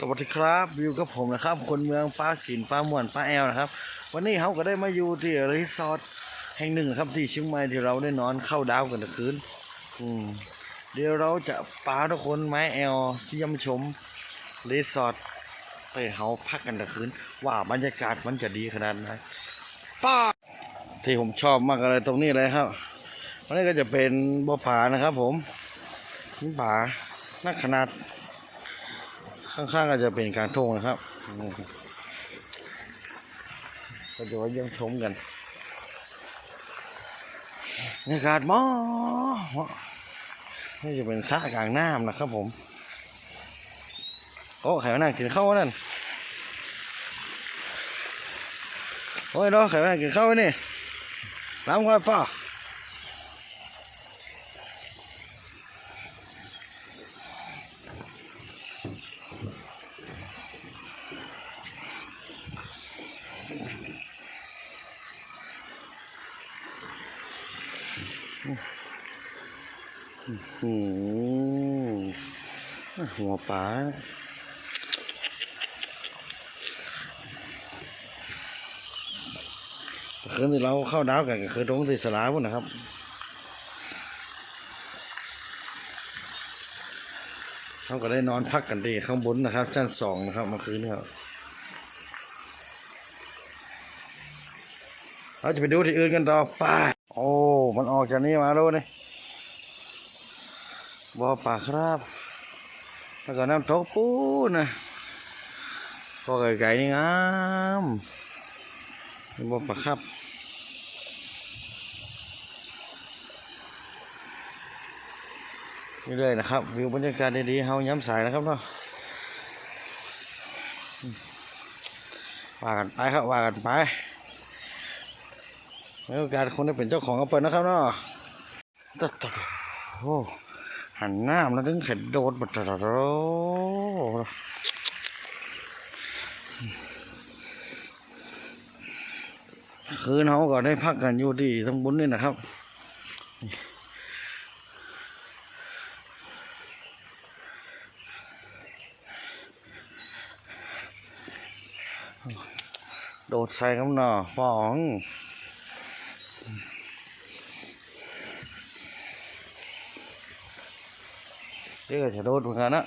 สวัสดีครับอยู่กับผมนะครับ คนเมืองป้ากินป้าม่วนป้าแอลนะครับ วันนี้เขาก็ได้มาอยู่ที่รีสอร์ทแห่งหนึ่งครับที่เชียงใหม่ที่เราได้นอนเข้าดาวกันตะคืนอืมเดี๋ยวเราจะป้าทุกคนไม้แอลเยี่ยมชมรีสอร์ทไปเขาพักกันตะคืนว่าบรรยากาศมันจะดีขนาดไหนป้าที่ผมชอบมากเลยตรงนี้เลยครับวันนี้ก็จะเป็นบ่อผานะครับ ผมนี่ผานักขนาด ข้างๆก็จะเป็นการทงนะครับก็จะไว่าเยี่ยมชมกันบรรยากาศมอนี่จะเป็นสระกลางน้ำนะครับผม โอ้ไข่มานั่งกินข้าวนั่น โอ้ยเนาะไข่มานั่งกินข้าวนี่น้ำควายฟ้า อืมหัวปลาคืนที่เราเข้าดาวกันก็คือตรงที่สลาพุ่นนะครับเขาก็ได้นอนพักกันดีข้างบนนะครับ ชั้นสองนะครับเมื่อคืนนี้ครับเราจะไปดูที่อื่นกันต่อไปโอ้ มันออกจากนี้มาแล้วนี่ บ่อป่าครับ แล้วก็น้ำตกปูนะบ่อไก่ๆนี่งามบ่อป่าครับนี่เลยนะครับ วิวบรรยากาศดีๆเฮาย้ำสายนะครับเนาะว่ากันไปครับว่ากันไปมีโอกาสคนได้เป็นเจ้าของก็เปิดนะครับเนาะตัดๆโอ้ หันหน้ามันถึงเข็ดโดดบัดโรคืนเขาก็ได้พักกันอยู่ที่ทั้งบุญนี่นะครับโดดใส่คำหน่อฟอง เดี๋ยวจะโดดเหมือนกันนะ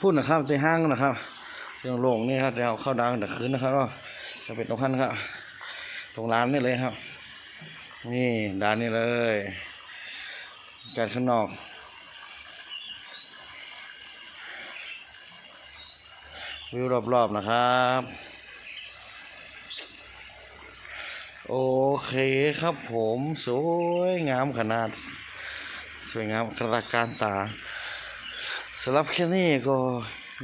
พูดนะครับในห้างนะครับเรื่องโล่งนี่ครับจะเอาเข้าดังแต่คืนนะครับก็จะเป็นตรงขั้นครับ ตรงร้านนี่เลยครับ นี่ด้านนี้เลยการข้างนอก วิวรอบๆนะครับ โอเคครับผมสวยงามขนาด สวยงามกระการตาสำหรับแค่นี้ก็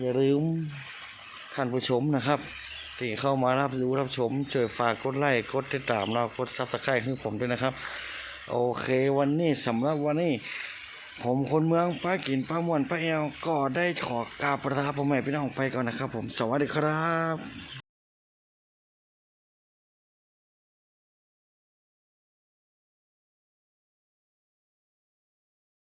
อย่าลืมท่านผู้ชมนะครับที่เข้ามารับรู้รับชมช่วยฝากกดไลค์กดติดตามเรากดซับสไครต์ให้ผมด้วยนะครับ โอเควันนี้สำหรับวันนี้ ผมคนเมืองป้ากินป้ามวนป้าแอวก็ได้ขอกราบประทาพ่อแม่พี่น้องไปก่อนนะครับ ผมสวัสดีครับ